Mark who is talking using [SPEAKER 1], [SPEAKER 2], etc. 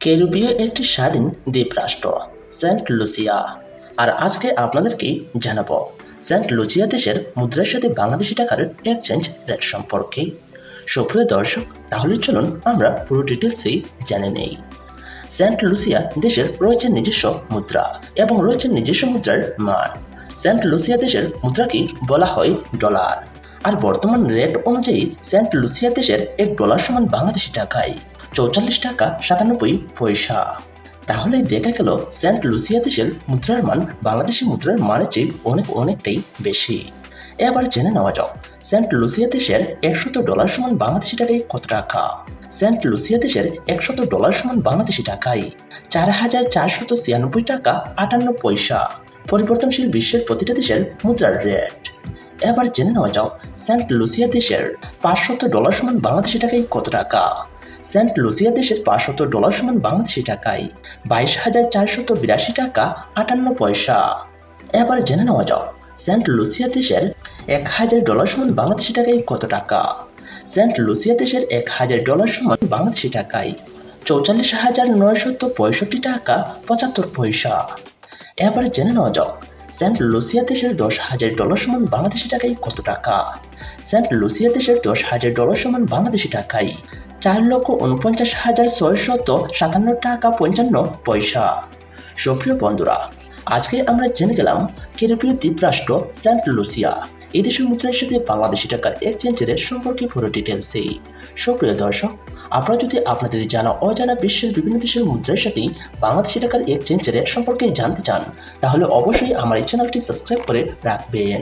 [SPEAKER 1] ক্যারিবীয় একটি স্বাধীন দ্বীপরাষ্ট্র, Saint Lucia. আর আজকে আপনাদেরকে জানাব, সেন্ট লুসিয়া দেশের মুদ্রার সাথে বাংলাদেশি টাকার এক্সচেঞ্জ রেট সম্পর্কে। সুপ্রিয় দর্শক, তাহলে চলুন আমরা পুরো ডিটেলসেই জেনে নেই। সেন্ট লুসিয়া দেশের রয়েছে নিজস্ব মুদ্রা এবং রয়েছে নিজস্ব মুদ্রার মান। সেন্ট লুসিয়া দেশের মুদ্রাকে বলা হয় ডলার। আর বর্তমান রেট অনুযায়ী সেন্ট লুসিয়া দেশের এক ডলার সমান বাংলাদেশি টাকায়। চৌচল্লিশ টাকা সাতানব্বই পয়সা। তাহলে দেখা গেল সেন্ট লুসিয়া দেশের মুদ্রার মান বাংলাদেশি মুদ্রার মানের চেয়ে অনেক অনেকটাই বেশি। এবার জেনে নেওয়া যাক, সেন্ট লুসিয়া দেশের একশত ডলার সমান বাংলাদেশি টাকায় কত টাকা? সেন্ট লুসিয়া দেশের একশত ডলার সমান বাংলাদেশি টাকায় চার হাজার চারশত ছিয়ানব্বই টাকা আটান্ন পয়সা। পরিবর্তনশীল বিশ্বের প্রতিটা দেশের মুদ্রার রেট। এবার জেনে নেওয়া যাক, সেন্ট লুসিয়া দেশের পাঁচশত ডলার সমান বাংলাদেশি টাকায় কত টাকা? সেন্ট লুসিয়া দেশের পাঁচশত ডলার সমান বাংলাদেশি টাকায়, বাইশ হাজার চারশত বিরাশি টাকা আটান্ন পয়সা। এবার জেনে নেওয়া যাক, সেন্ট লুসিয়া দেশের এক হাজার ডলার সমান বাংলাদেশি টাকায় কত টাকা? সেন্ট লুসিয়া দেশের এক হাজার ডলার সমান বাংলাদেশি টাকায়, চৌচল্লিশ হাজার নয়শত পঁয়ষট্টি টাকা পঁচাত্তর পয়সা। এবার জেনে নেওয়া যাক, সেন্ট লুসিয়া দেশের দশ হাজার ডলার সমান বাংলাদেশি টাকায় কত টাকা? সেন্ট লুসিয়া দেশের দশ হাজার ডলার সমান বাংলাদেশি টাকায় চার লক্ষ উনপঞ্চাশ হাজার ছয়শত সাতান্ন টাকা পঞ্চান্ন পয়সা। সুপ্রিয় বন্ধুরা, আজকে আমরা জেনে গেলাম কেরোপীয় দ্বীপরাষ্ট্র সেন্ট লুসিয়া, এই দেশের মুদ্রার সাথে বাংলাদেশি টাকার এক্সচেঞ্জ রেট সম্পর্কে পুরো ডিটেলসেই সুপ্রিয় দর্শক, আপনারা যদি আপনাদের জানা অজানা বিশ্বের বিভিন্ন দেশের মুদ্রার সাথে বাংলাদেশি টাকার এক্সচেঞ্জ রেট সম্পর্কে জানতে চান, তাহলে অবশ্যই আমার এই চ্যানেলটি সাবস্ক্রাইব করে রাখবেন।